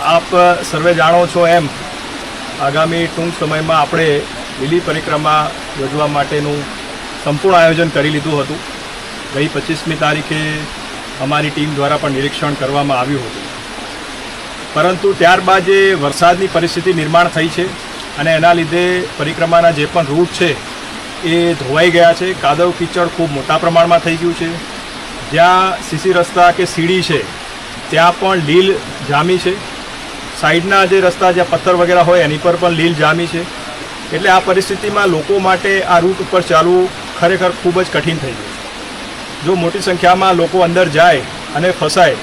આપ સર્વે જાણો છો એમ આગામી ટૂંક સમયમાં આપણે લીલી પરિક્રમા યોજવા માટેનું સંપૂર્ણ આયોજન કરી લીધું હતું. ગઈ પચીસમી તારીખે અમારી ટીમ દ્વારા પણ નિરીક્ષણ કરવામાં આવ્યું હતું. પરંતુ ત્યારબાદ જે વરસાદની પરિસ્થિતિ નિર્માણ થઈ છે અને એના લીધે પરિક્રમાના જે પણ રૂટ છે એ ધોવાઈ ગયા છે. કાદવ કીચડ ખૂબ મોટા પ્રમાણમાં થઈ ગયું છે. જ્યાં સીસી રસ્તા કે સીડી છે, ત્યાં પણ લીલ જામી છે. સાઈડના જે રસ્તા જ્યાં પથ્થર વગેરે હોય એની પર પણ લીલ જામી છે. એટલે આ પરિસ્થિતિમાં લોકો માટે આ રૂટ ઉપર ચાલવું ખરેખર ખૂબ જ કઠિન થઈ ગયું જો મોટી સંખ્યામાં લોકો અંદર જાય અને ફસાય,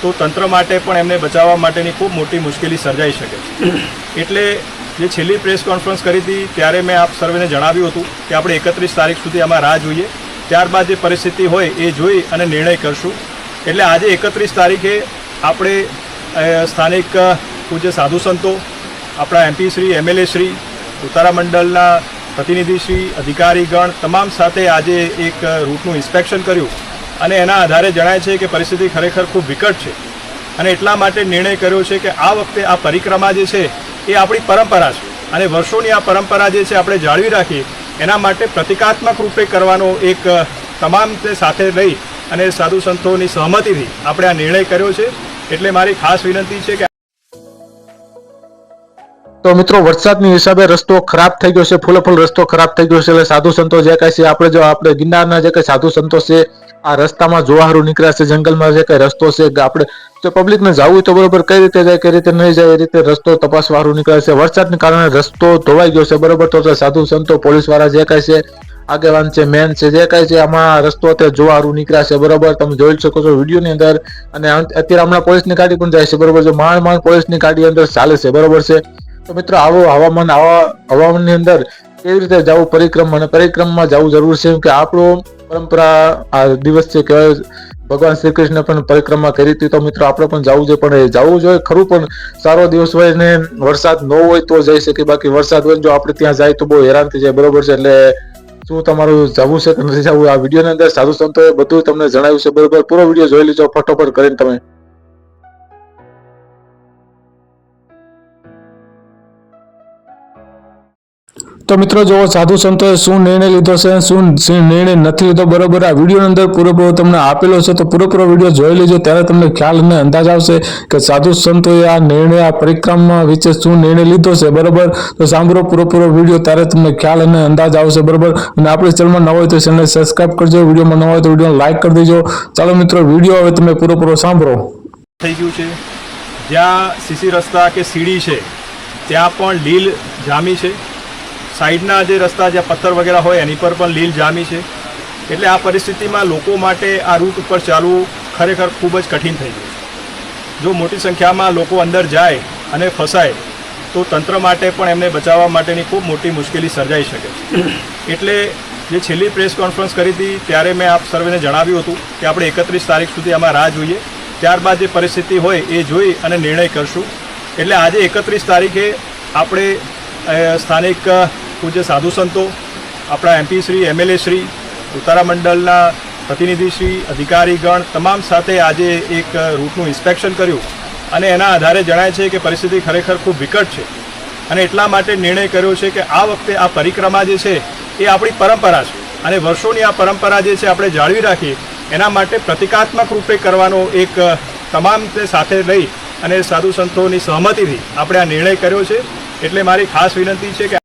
તો તંત્ર માટે પણ એમને બચાવવા માટેની ખૂબ મોટી મુશ્કેલી સર્જાઈ શકે છે. એટલે જે છેલ્લી પ્રેસ કોન્ફરન્સ કરી હતી, ત્યારે મેં આપ સર્વેને જણાવ્યું હતું કે આપણે એકત્રીસ તારીખ સુધી આમાં રાહ જોઈએ. ત્યારબાદ જે પરિસ્થિતિ હોય એ જોઈ અને નિર્ણય કરશું. એટલે આજે એકત્રીસ તારીખે આપણે સ્થાનિક પૂજ્ય સાધુ સંતો, આપણા એમપી શ્રી એમએલએ શ્રી, ઉતારા મંડળના પ્રતિનિધિશ્રી અધિકારીગણ તમામ સાથે આજે એક રૂટનું ઇન્સ્પેક્શન કર્યું અને એના આધારે જણાય છે કે પરિસ્થિતિ ખરેખર ખૂબ વિકટ છે અને એટલા માટે નિર્ણય કર્યો છે કે આ વખતે આ પરિક્રમા જે છે એ આપણી પરંપરા છે અને વર્ષોની આ પરંપરા જે છે આપણે જાળવી રાખીએ એના માટે પ્રતિકાત્મક રૂપે કરવાનો એક તમામ સાથે લઈ અને સાધુ સંતોની સહમતિથી આપણે આ નિર્ણય કર્યો છે. એટલે મારી ખાસ વિનંતી છે કે તો મિત્રો, વરસાદની હિસાબે રસ્તો ખરાબ થઈ ગયો છે, ફૂલફૂલ રસ્તો ખરાબ થઈ ગયો છે, એટલે સાધુ સંતો જે કઈ છે, આપણે જો આપણે ગિરનારના જે કઈ સાધુ સંતો છે, આ રસ્તામાં જોવાહારું નીકળ્યા છે, જંગલમાં જે કઈ રસ્તો છે આપણે જો પબ્લિકને જવું હોય તો બરોબર કઈ રીતે જાય, કઈ રીતે નહીં જાય, એ રીતે રસ્તો તપાસવાળું નીકળે છે. વરસાદને કારણે રસ્તો ધોવાઈ ગયો છે, બરોબર? તો સાધુ સંતો પોલીસવાળા જે કઈ છે, આગેવાન છે, મેન છે, જે કઈ છે, આમાં રસ્તો અત્યારે જોવારું નીકળ્યા છે, બરોબર? તમે જોઈ શકો છો વિડીયોની અંદર. અને અત્યારે હમણાં પોલીસની ગાડી પણ જાય છે, બરોબર? જો માણ માણ પોલીસની ગાડી અંદર ચાલે છે, બરોબર છે? તો મિત્રો, આવો હવામાન, આવા હવામાનની અંદર કેવી રીતે જવું પરિક્રમા અને પરિક્રમમાં જવું જરૂર છે? કે આપણું પરંપરા આ દિવસ છે કેવાય ભગવાન શ્રી કૃષ્ણ પણ પરિક્રમા કરી હતી. તો મિત્રો, આપણે પણ જવું જોઈએ, પણ એ જવું જોઈએ ખરું, પણ સારો દિવસ હોય ને વરસાદ ન હોય તો જઈ શકે. બાકી વરસાદ હોય જો આપણે ત્યાં જાય તો બહુ હેરાન થઈ જાય, બરોબર છે? એટલે શું તમારું જવું છે? કે નથી જવું આ વિડીયોની અંદર? સાધુ સંતોએ બધું તમને જણાવ્યું છે, બરોબર? પૂરો વીડિયો જોઈ લીજો, ફટોફટ કરીને તમે. તો મિત્રો જો સાધુ સંતોએ શું નિર્ણય લીધો છે, શું નિર્ણય નથી લીધો, બરોબર. આ વિડીયોની અંદર પૂરેપૂરો તમને આપેલો છે, તો પૂરેપૂરો વીડિયો જોઈ લેજો, ત્યારે તમને ખ્યાલ અને અંદાજ આવશે કે સાધુ સંતોએ આ નિર્ણય, આ પરિક્રમા વિશે શું નિર્ણય લીધો છે, બરોબર. તો સાંભળો પૂરેપૂરો વીડિયો, ત્યારે તમને ખ્યાલ અને અંદાજ આવશે, બરોબર. અને આપણી ચેનલમાં ન હોય તો ચેનલને સબસ્ક્રાઇબ કરજો, વિડીયોમાં ન હોય તો વિડીયોને લાઇક કરી દેજો. ચાલો મિત્રો, વીડિયો હવે તમે પૂરેપૂરો સાંભળો. થઈ ગયું છે. જ્યાં સીસી રસ્તા કે સીડી છે, ત્યાં પણ લીલ જામી છે. સાઈડના જે રસ્તા, જ્યાં પથ્થર વગેરે હોય, એની પર પણ લીલ જામી છે. એટલે આ પરિસ્થિતિમાં લોકો માટે આ રૂટ ઉપર ચાલવું ખરેખર ખૂબ જ કઠિન થઈ ગયું જો મોટી સંખ્યામાં લોકો અંદર જાય અને ફસાય, તો તંત્ર માટે પણ એમને બચાવવા માટેની ખૂબ મોટી મુશ્કેલી સર્જાઈ શકે છે. એટલે જે છેલ્લી પ્રેસ કોન્ફરન્સ કરી હતી, ત્યારે મેં આપ સર્વેને જણાવ્યું હતું કે આપણે એકત્રીસ તારીખ સુધી આમાં રાહ જોઈએ. ત્યારબાદ જે પરિસ્થિતિ હોય, એ જોઈ અને નિર્ણય કરશું. એટલે આજે એકત્રીસ તારીખે આપણે સ્થાનિક પૂજ્ય સાધુ સંતો, આપણા એમપી શ્રી, એમએલએ શ્રી, ઉતારા મંડળના પ્રતિનિધિશ્રી અધિકારીગણ તમામ સાથે આજે એક રૂટનું ઇન્સ્પેક્શન કર્યું અને એના આધારે જણાય છે કે પરિસ્થિતિ ખરેખર ખૂબ વિકટ છે અને એટલા માટે નિર્ણય કર્યો છે કે આ વખતે આ પરિક્રમા જે છે એ આપણી પરંપરા છે અને વર્ષોની આ પરંપરા જે છે આપણે જાળવી રાખીએ, એના માટે પ્રતિકાત્મક રૂપે કરવાનો એક તમામ સાથે લઈ અને સાધુ સંતોની સહમતિથી આપણે આ નિર્ણય કર્યો છે. એટલે મારી ખાસ વિનંતી છે કે